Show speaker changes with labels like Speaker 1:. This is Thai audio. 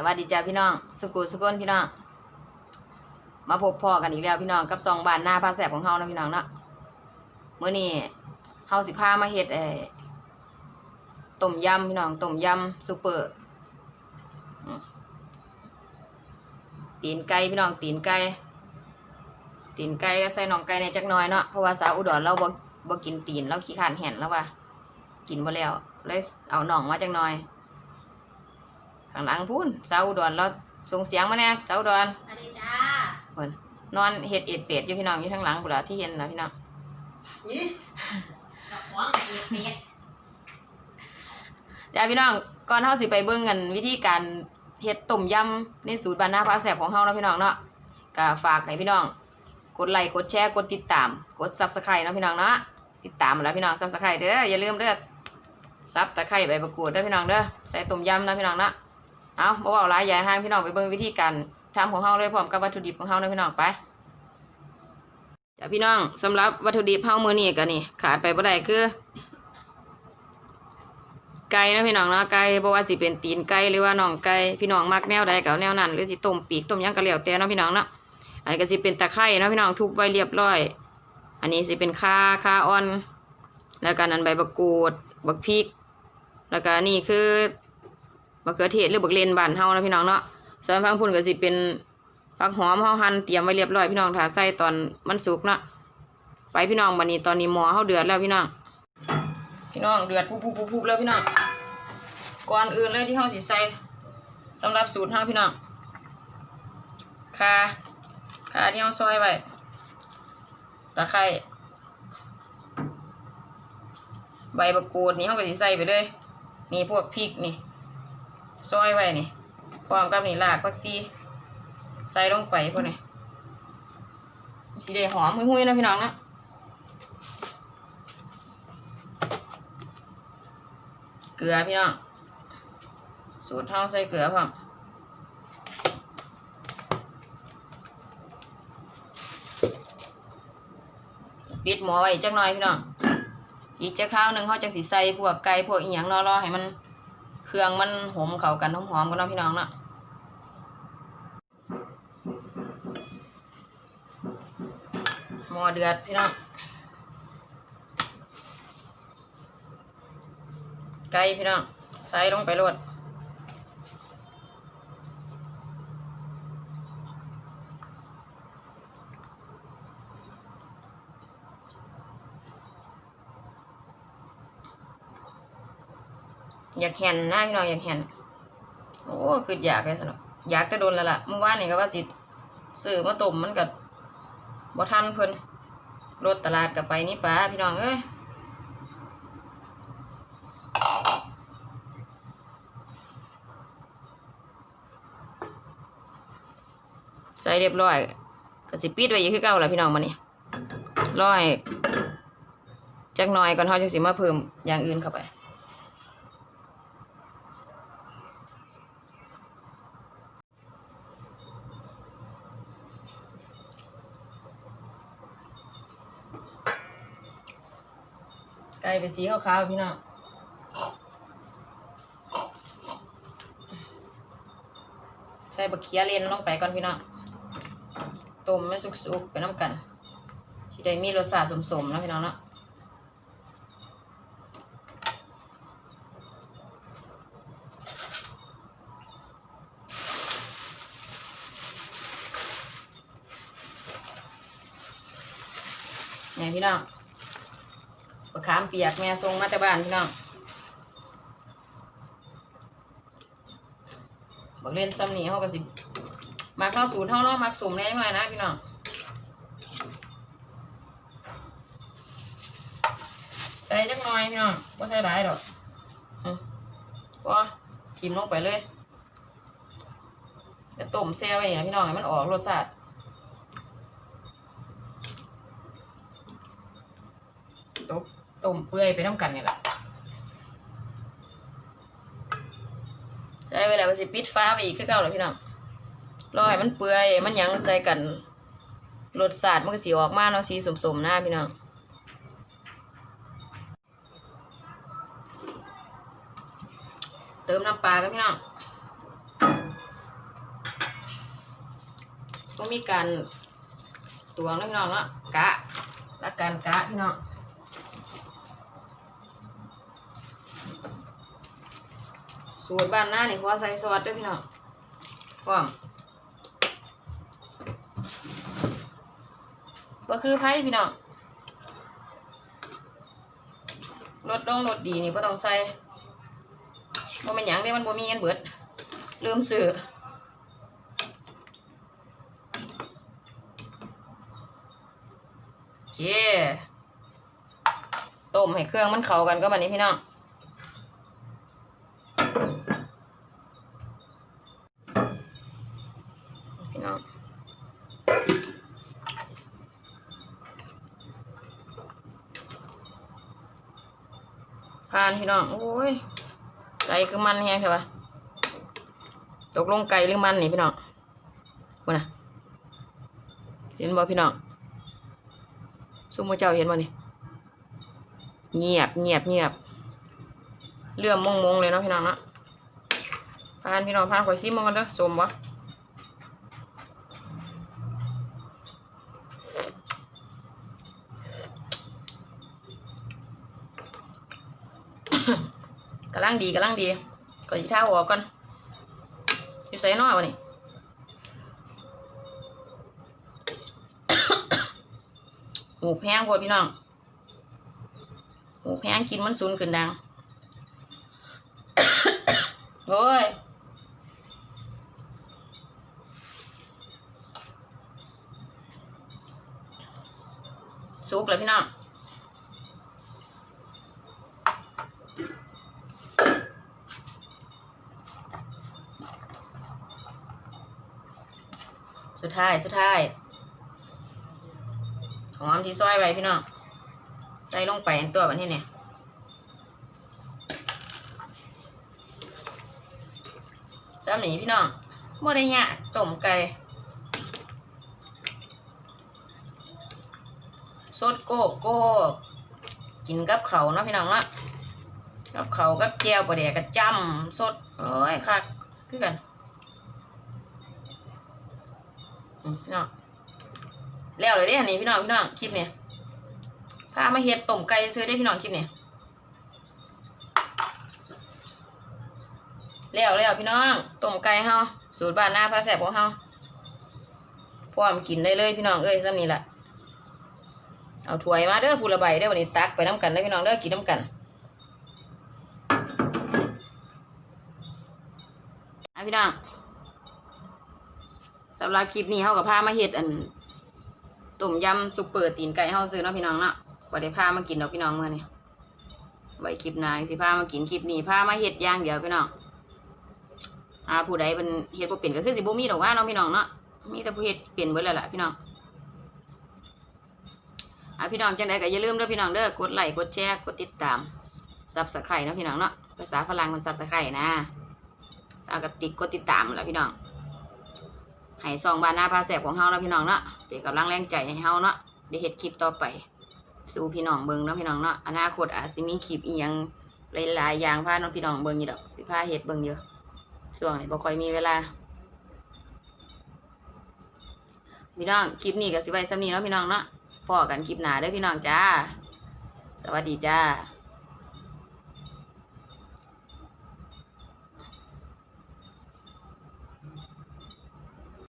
Speaker 1: สวัสดีจ้าพี่น้อง สุกุสุกนพี่น้อง มาพบพ่อกันอีกแล้วพี่น้องกับซองบานหน้าผ้าแสบของเฮานะพี่น้องเนาะเมื่อนี้เฮาสิพามาเฮ็ดเอ่อต้มยำพี่น้องต้มยำซุปเปอร์ตีนไก่พี่น้องตีนไก่ตีนไก่ก็ใส่น่องไก่ในจักน่อยเนาะเพราะว่าสาวอุดรเราบ่บ่กินตีนเราขี้ขานแห่นแล้วว่ากินบ่แล้วเลยเอาน่องมาจักน่อยางหลังพูนสาวอุดรเราส่งเสียงมาแน่สาวอุดร
Speaker 2: สวัสดีจ้า
Speaker 1: เพิ่นนอนเฮ็ดเอ็ดเป็ดอยู่พี่น้องอยู่ทางหลังพุ่นล่ะที่เห็นนะพี่น้อง
Speaker 2: นี่ดอกหัวไงเปียก
Speaker 1: เดี๋ยวพี่น้องก่อนเฮาสิไปเบิ่งกันวิธีการเฮ็ดต้มยำในสูตรบ้านนาพาแซ่บของเฮาเนาะพี่น้องเนาะก็ฝากให้พี่น้อง กดไลค์กดแชร์กดติดตาม กด Subscribe เนาะพี่น้องเนาะติดตามมาแล้วพี่น้อง Subscribe เด้ออย่าลืมเด้อซับตะไคร้ใบมะกรูดเด้อพี่น้องเด้อใส่ต้มยำนะพี่น้องเนาะ เอาบ่เว้าหลายอย่าให้ห่างพี่น้องไปเบิ่งวิธีการทำของเฮาเลยพร้อมกับวัตถุดิบของเฮาเนะพี่น้องไปจ้ะพี่น้องสำหรับวัตถุดิบเฮามือนี้ก็นี่ขาดไปบ่ได้คือไก่นะพี่น้องเนาะไก่บ่ว่าสิเป็นตีนไก่หรือว่าน่องไก่พี่น้องมักแนวใดก็เอาแนวนั้นหรือสิต้มปีกต้มยังก็แล้วแต่เนาะพี่น้องเนาะอันนี้ก็สิเป็นตะไคร้เนาะพี่น้องทุบไว้เรียบร้อย อันนี้สิเป็นข่าข่าอ่อน แล้วก็นั้นใบบักกูดบักพริก แล้วก็นี่คือ มะเขือเทศหรือบักเลนบานเฮานะพี่น้องเนาะส่วนฟังพุ่นก็สิเป็นผักหอมเฮาหั่นเตรียมไว้เรียบร้อยพี่น้องถ้าใส่ตอนมันสุกเนาะไปพี่น้องบัดนี้ตอนนี้หม้อเฮาเดือดแล้วพี่น้อง พี่น้องเดือดพุบๆๆๆแล้วพี่น้องก่อนอื่นเลยที่เฮาสิใส่สำหรับสูตรเฮาพี่น้องข่าข่าที่เฮาซอยไว้ตะไคร้ใบมะกรูดนี่เฮาก็สิใส่ไปเลยนี่พวกพริกนี่ ซอยไว้นี่พร้อมกับนี่รากผักชีใส่ลงไปพวกนี้สีแดงหอมหุ้ยๆนะพี่น้องนะเกลือพี่น้อง สูตรเท่าใส่เกลือพร้อมปิดหม้อไว้จักหน่อยพี่น้อง อีกจะข้าวหนึ่งเขาจังสิใส่พวกไก่พวกอีหยังรอๆให้มัน เครื่องมันหอมเข้ากันหอมๆกันเนาะพี่น้องเนาะหม้อเดือดพี่น้องไก่พี่น้องใส่ลงไปรวด อยากเห็นนะพี่น้องอยากเห็นโอ้คืออยากเลยสนุกอยากจะโดนแล้วล่ะเมื่อวานนี่ก็ว่าสิซื้อมาต้มมันก็บ่ทันเพิ่นรถตลาดกับไปนี่ป้าพี่น้องเอ้ยใส่เรียบร้อยก็สิปิดไว้อีกคือเก่าล่ะพี่น้องมานี่ร้อให้จักหน่อยก่อนเฮาจังสิมาเพิ่มอย่างอื่นเข้าไป ไก่เป็นสีขาวๆพี่น้องใส่บะเขียเลนลงไปก่อนพี่น้องต้มไม่สุกๆไปน้ำกันสิได้มีรสชาติสมๆนะพี่น้องเนาะไงพี่น้อง ขามเปียกแม่ส่งมาแต่บ้านพี่น้องบอกเล่นซ้ำนี่เขาก็สิมักเข้าสูตรเท่าเนาะมักสุ่มแน่หน่อยนะพี่น้องใส่จักหน่อยพี่น้องว่าใส่หลายดอกอืมก็ทิมลงไปเลยจะต้มแซ่ไว้อย่างพี่น้องให้มันออกรสชาติ ต้มเปื่อยไปน้ำกันนี่แหละใช้เวลาก็สิปิดฟ้าไปอีกคือเก่าเลยพี่น้องรอให้มันเปื่อยมันยังใส่กันรสชาติมันก็สีออกมาเนาะสีสมๆหน้าพี่น้องเติมน้ำปลากันพี่น้องก็มีการตวงนะพี่น้องเนาะกะและการกะพี่น้อง สูตรบ้านหน้านี่ขอใส่ซอสด้วยพี่น้องพร้อมก็คือไผ่พี่น้องรสดงรสดีนี่ก็ต้องใส่บ่แมันหยังเด้มันบ่มีเงินเบิดลืมซื้อโอเคต้มให้เครื่องมันเข้ากันก็แบบนี้พี่น้อง ผ่านพี่น้อง โอ้ย ไก่คือมันแฮงใช่ปะตกลงไก่หรือมันนี่พี่น้องมานะเห็นบ่พี่น้องซุมโมเจ้าเห็นบ่นี่เงียบเงียบเงียบเลื่อมมงมงเลยเนาะพี่น้องเนาะพานพี่น้องพานข่อยซิมมันกันเด้อสมบ่ ลังดีกำลังดีก่อนสิท้าหัวก่อนอยู่ใส่นอวะนี่หูแพงโพดพี่น้องหูแพงกินมันซุนขึ้นดังโอ้ยสุกเลยพี่น้อง สุดท้าย สุดท้าย หอมที่ซอยไว้พี่น้อง ใส่ลงไปอันตัวแบบนี้เนี่ยจ้าหนีพี่น้องบ่ได้ยากต้มไก่สดโกโกกกินกับเขาเนาะพี่น้องเนาะกับเขากับแจ่วปลาแดกกับจำสดโอ้ยคักคือกันอืม พี่น้องแล้วเลยเด้อันนี้พี่น้องพี่น้องคลิปเนี่ยพามาเฮ็ดต้มไก่ซื้อได้พี่น้องคลิปเนี่ยแล้วแล้วพี่น้องต้มไก่เฮาสูตรบ้านหน้าพาแสบของเฮาพร้อมกินได้เลยพี่น้องเอ้ยซ้ำนี้แหละเอาถ้วยมาเด้อผู้ละใบเด้อวันนี้ตักไปน้ำกันได้พี่น้องเด้อกินน้ำกันอะพี่น้อง สำหรับคลิปนี้เฮากับพามาเฮ็ดอันต้มยำซุปเปอร์ตีนไก่เฮาซื้อเนาะพี่น้องเนาะบ่ได้พามากินดอกพี่น้องเมื่อนี้ไว้คลิปหน้าสิพามากินคลิปนี้พามาเฮ็ดย่างเดียวพี่น้องอ่าผู้ใดเป็นเฮ็ดบ่เป็นก็คือสิบ่มีดอกว่าเนาะพี่น้องเนาะมีแต่ผู้เฮ็ดเป็นเบิดแล้วล่ะพี่น้องอ่าพี่น้องจังไดก็อย่าลืมเด้อพี่น้องเด้อกดไลค์กดแชร์กดติดตาม Subscribe เนาะพี่น้องเนาะภาษาฝรั่งมัน Subscribe นะเอากระติกกดติดตามล่ะพี่น้อง ให้ซองบานหน้าพาแสบของเฮาเนาะพี่น้องเนาะเป็นกำลังแรงใจให้เฮาเนาะได้เฮ็ดคลิปต่อไป สู่พี่น้องเบิ่งเนาะพี่น้องเนาะอนาคตอาจสิมีคลิปอีหยังหลายๆอย่างพาน้องพี่น้องเบิ่งอยู่ดอกสิพาเฮ็ดเบิ่งอยู่ช่วงนี้บ่ค่อยมีเวลาพี่น้องคลิปนี้ก็สิไว้ส่ำนี้เนาะพี่น้องเนาะพอกันคลิปหน้าเด้อพี่น้องจ้า สวัสดีจ้า